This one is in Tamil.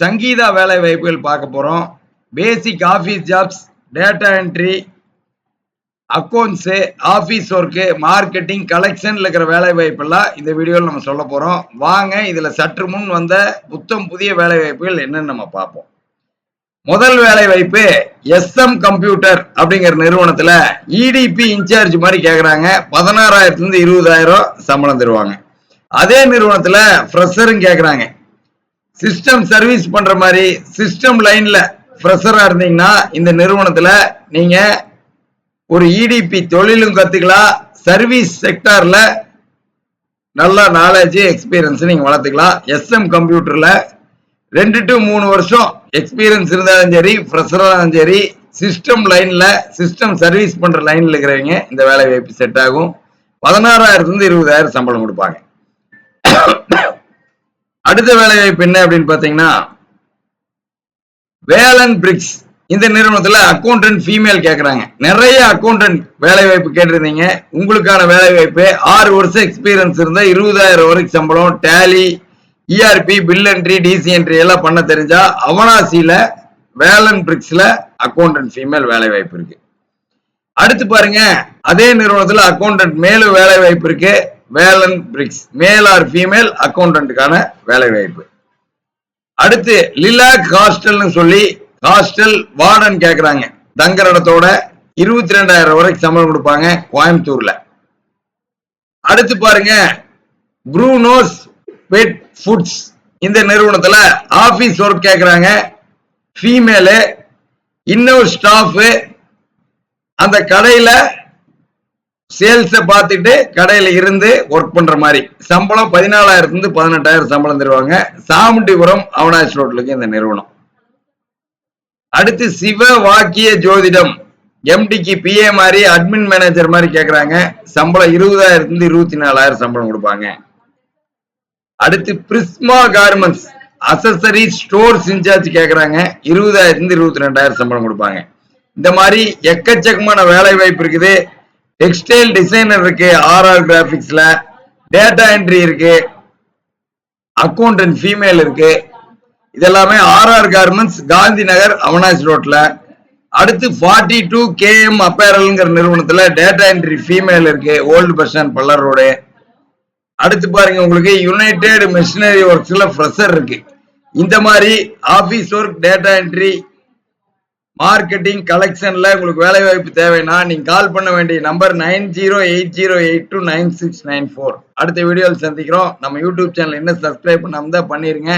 சங்கீதா வேலை வாய்ப்புகள் பார்க்க போறோம். Basic office jobs data entry accounts office work marketing கலெக்ஷனில் இருக்கிற வேலை வாய்ப்பெல்லாம் இந்த வீடியோவில் நம்ம சொல்ல போறோம். வாங்க இதுல சற்று முன் வந்த புத்தம் புதிய வேலை வாய்ப்புகள் என்னன்னு நம்ம பார்ப்போம். முதல் வேலை வாய்ப்பு எஸ்எம் கம்ப்யூட்டர் அப்படிங்கிற நிறுவனத்துல இடிபி இன்சார்ஜ் மாதிரி கேட்குறாங்க பதினாறாயிரத்துல இருந்து இருபதாயிரம் சம்பளம் தருவாங்க. அதே நிறுவனத்துல ஃப்ரெஷரும் கேட்குறாங்க சிஸ்டம் சர்வீஸ் பண்ற மாதிரி சிஸ்டம் லைன்ல ஃப்ரெஷரா இருந்தீங்கன்னா இந்த நிறுவனத்துல நீங்க ஒரு இடிபி தொழிலும் கத்துக்கலாம் சர்வீஸ் செக்டார்ல நல்ல நாலேஜ் எக்ஸ்பீரியன்ஸ் நீங்க வளர்த்துக்கலாம். எஸ்எம் கம்ப்யூட்டர்ல ரெண்டு டு மூணு வருஷம் எக்ஸ்பீரியன்ஸ் இருந்தாலும் சரி ஃப்ரெஷராலும் சரி சிஸ்டம் லைன்ல சிஸ்டம் சர்வீஸ் பண்ற லைன்ல இருக்கிறவங்க இந்த வேலை வாய்ப்பு செட் ஆகும். பதினாறாயிரத்துல இருந்து இருபதாயிரம் சம்பளம் கொடுப்பாங்க. அடுத்த வேலை வாய்ப்பு என்ன அப்படின்னு பாத்தீங்கன்னா வேலன் பிரிக்ஸ் இந்த நிறுவனத்துல அக்கௌண்டன்ட் ஃபீமேல் கேக்குறாங்க. நிறைய அக்கௌண்டன்ட் வேலை வாய்ப்பு கேட்டிருந்தீங்க. உங்களுக்கான வேலை வாய்ப்பு ஆறு வருஷம் எக்ஸ்பீரியன்ஸ் இருந்தா இருபதாயிரம் வரைக்கும் சம்பளம் Tally ERP bill entry DC entry எல்லாம் பண்ண தெரிஞ்சா அவனாசியில வேலன் பிரிக்ஸ்ல அக்கௌண்டன்ட் ஃபீமேல் வேலை வாய்ப்பு இருக்கு. அடுத்து பாருங்க அதே நிறுவனத்துல அக்கௌண்டன்ட் மேலும் வேலை வாய்ப்பு இருக்கு. Velan bricks male or female அக்கௌண்டன்ட்டுக்கான வேலை வாய்ப்பு அடுத்து லிலாக் ஹாஸ்டல்னு சொல்லி ஹாஸ்டல் வார்டன் கேக்குறாங்க. தங்குற இடத்தோட இருபத்தி ரெண்டாயிரம் வரைக்கும் சம்பளம் கொடுப்பாங்க கோயம்புத்தூர்ல. அடுத்து பாருங்க ப்ரூனோஸ் பெட் ஃபுட்ஸ் இந்த நிறுவனத்துல ஆபீஸ் ஒர்க் கேக்குறாங்க. ஃபீமேலு இன்னொரு ஸ்டாஃப் அந்த கடையில சேல்ஸை பார்த்துட்டு கடையில இருந்து ஒர்க் பண்ற மாதிரி. சம்பளம் பதினாலாயிரத்துலேருந்து பதினெட்டாயிரம் சம்பளம் தருவாங்க. சாமுண்டிபுரம் அவனாசி ரோட்லுக்கு இந்த நிறுவனம். அடுத்து சிவ வாக்கிய ஜோதிடம். எம்டிக்கு பிஏ மாதிரி அட்மின் மேனேஜர் மாதிரி கேட்குறாங்க சம்பளம் இருபதாயிரத்துலேருந்து இருபத்தி நாலாயிரம் சம்பளம் கொடுப்பாங்க. அடுத்து Prisma garments accessory stores incharge கேட்குறாங்க இருபதாயிரத்துலேருந்து இருபத்தி ரெண்டாயிரம் சம்பளம் கொடுப்பாங்க. இந்த மாதிரி எக்கச்சக்கமான வேலை வாய்ப்பு இருக்குது. டெக்ஸ்டைல் டிசைனர் இருக்கு ஆர்ஆர் கிராபிக்ஸ்ல டேட்டா என்ட்ரி இருக்கு அக்கௌண்டன்ட் ஃபீமேல் இருக்கு. இதெல்லாமே ஆர்ஆர் கார்மெண்ட்ஸ் காந்தி நகர் அவனாஸ் ரோட்ல அடுத்து ஃபார்ட்டி டூ கேஎம் அப்பேரல்ங்கிற நிறுவனத்தில் டேட்டா என்ட்ரி ஃபீமேல் இருக்கு old bus stand Pallar road அடுத்து பாருங்க உங்களுக்கு யுனைடெட் மிஷினரி ஒர்க்ஸில் ஃப்ரெஷர் இருக்கு. இந்த மாதிரி office work data entry marketing கலெக்ஷன்ல உங்களுக்கு வேலை வாய்ப்பு தேவைன்னா நீங்க கால் பண்ண வேண்டிய number nine zero eight zero eight two nine six nine four அடுத்த வீடியோவில் சந்திக்கிறோம். நம்ம யூடியூப் சேனல் என்ன சப்ஸ்கிரைப் பண்ணாம தான் பண்ணிருங்க.